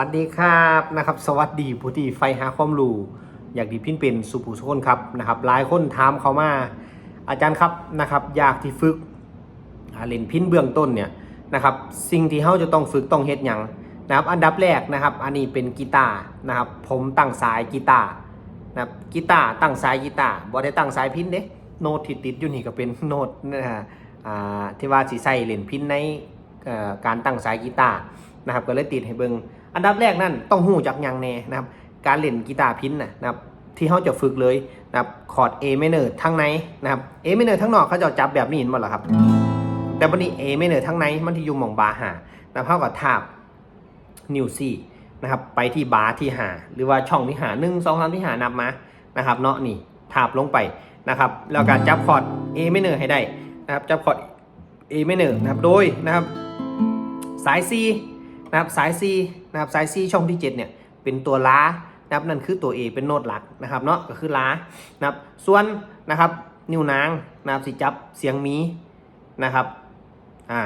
วัสดีครับนะครับ สวัสดีผู้ที่ไฟหาความรู้อยากดีพินเป็นสุภูสุคนครับนะครับหลายคนถามเขามาอาจารย์ครับนะครับอยากที่ฝึกเล่นพินเบื้องต้นเนี่ยนะครับสิ่งที่เขาจะต้องฝึกต้องเฮ็ดหยังนะครับอันดับแรกนะครับ อันนี้เป็นกีตาร์นะครับผมตั้งสายกีตาร์นะครับกีตาร์ตั้งสายกีตาร์บ่ได้ตั้งสายพินเด้โน้ตที่ติดอยู่นี่ก็เป็นโน้ตนะฮะอ่าที่ว่าสิใส่เล่นพินในการตั้งสายกีตาร์นะครับก็เลยติดให้เบิง อันดับแรกนั่นต้องหู้จักยังแน่นะครับ การเล่นกีตาร์พินนะนะครับที่เขาจะฝึกเลยนะครับคอร์ด A minor ทั้งในนะครับ A minor ทั้งนอกเขาจะจับแบบนี้เห็นหมดเหรอครับ แต่วันนี้ A minor ทั้งในมันที่อยู่หมองบาหานะครับเท่ากับทาบนิวซี่นะครับไปที่บาที่หา หรือว่าช่องที่หาหนึ่งสองสามที่หานับมานะครับเนาะนี่ทาบลงไปนะครับแล้วการจับคอร์ด A minor ให้ได้นะครับจับคอร์ด A minor นะครับโดยนะครับสาย C นะครับสาย C นะครับสาย C ช่องที่ 7 เนี่ยเป็นตัวล้านะครับนั่นคือตัว A เป็นโน้ตหลักนะครับเนาะก็คือล้านะครับส่วนนะครับนิ้วนางนะครับสิจับเสียงมีนะครับอ่า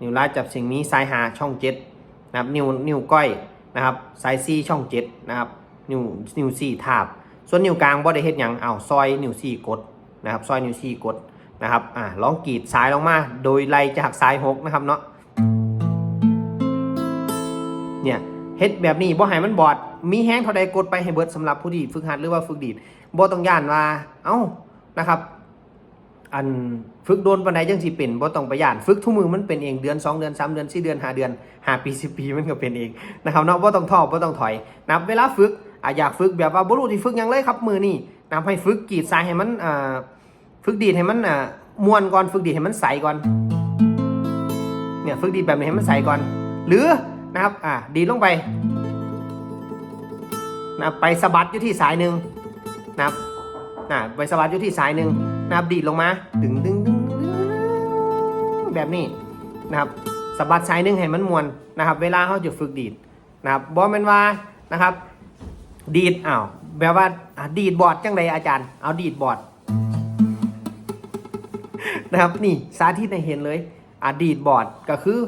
นิ้วล้าจับเสียงมีซ้ายหาช่อง 7 นะครับนิ้วนิ้วก้อยนะครับสาย C ช่อง 7 นะครับนิ้วนิ้ว C ทาบ ส่วนนิ้วกลางบ่ได้เฮ็ดหยังเอาซอยนิ้ว C กดนะครับซอยนิ้ว C กดนะครับอ่าลองกรีดซ้ายลงมาโดยไล่จากซ้าย 6 นะครับเนาะ เนี่ยเฮ็ดแบบนี้บ่ให้มันบอด มีแห้งเท่าใดกดไปให้เบิดสำหรับผู้ที่ฝึกหัดหรือว่าฝึกดีดบ่ต้องย่านว่า เอ้านะครับ อันฝึกโดนปานใดจังสิเป็นบ่ต้องไปย่านฝึกทุกมือมันเป็นเองเดือน2เดือน3เดือน4เดือน5เดือน5ปี10ปีมันก็เป็นเองนะครับเนาะบ่ต้องท้อบ่ต้องถอยนับเวลาฝึกอะอยากฝึกแบบว่าบ่รู้ที่ฝึกหยังเลยครับมือนี่นะครับให้ฝึกกีดสายให้มันอ่าฝึกดีดให้มันอ่ามวนก่อนฝึกดีดให้มันใสก่อนเนี่ยฝึกดีดแบบนี้ให้มันใสก่อน หรือ นะครับ อ่าดีดลงไปนะไปสะบัดอยู่ที่สายหนึ่งนะครับอ่าไปสะบัดอยู่ที่สายหนึ่งนะครับดีดลงมาดึงดึงดึงดึงแบบนี้นะครับสะบัดสายหนึ่งให้มันมวนนะครับ เวลาเขาจะฝึกดีดนะครับบอแมนว่านะครับ ดีดอ้าวแบบว่าดีดบอร์ดจังไดอาจารย์ เอาดีดบอร์ดนะครับนี่สาธิตให้เห็นเลยอดีดบอร์ดก็คือ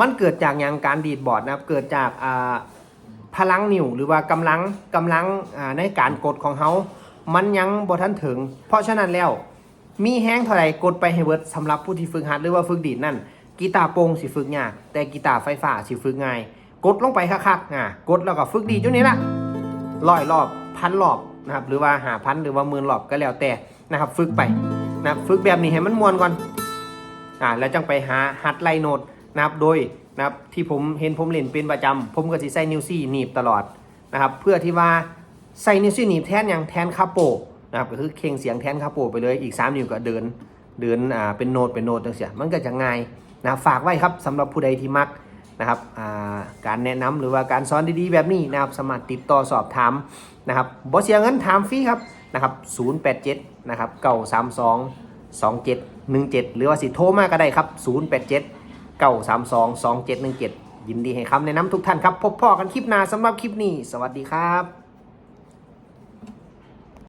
มันเกิดจากอย่างการดีดบอร์ดนะครับ เกิดจากพลังนิ้วหรือว่ากำลังกำลังในการกดของเขามันยังบ่ทันถึง เพราะฉะนั้นแล้ว มีแห้งเท่าไรกดไปให้เบิร์ดสำหรับผู้ที่ฝึกหัดหรือว่าฝึกดีดนั่นกีตาร์โปร่งสิฝึกยากแต่กีตาร์ไฟฟ้าสิฝึกง่าย กดลงไปคักๆอ่ากดแล้วก็ฝึกดีดอยู่นี่ละร้อยรอบพันรอบนะครับหรือว่าหาพันหรือว่าหมื่นรอบก็แล้วแต่นะครับ ฝึกไปนะฝึกแบบนี้ให้มันมวนก่อนอ่าแล้วจังไปหาฮัดไลโนด นะครับโดยนะครับที่ผมเห็นผมเล่นเป็นประจำผมก็สิใส่นิวซี่หนีบตลอดนะครับเพื่อที่ว่าใส่นิวซี่หนีบแทนอย่างแทนคาโปนะครับก็คือเข่งเสียงแทนคาโปไปเลยอีก 3 นิ้วก็เดินเดินอ่าเป็นโน้ตเป็นโน้ตจังเสียมันก็จะง่ายนะฝากไว้ครับสำหรับผู้ใดที่มักนะครับอ่าการแนะนำหรือว่าการสอนดีๆ แบบนี้นะครับสามารถติดต่อสอบถามนะครับบ่เสียเงินถามฟรีครับนะครับ087นะครับ932 2717 หรือว่าสิโทรมาก็ได้ครับ 087 932 2717ยินดีให้คำแนะนำทุกท่านครับ พบพ่อกันคลิปหน้าสำหรับคลิปนี้ สวัสดีครับ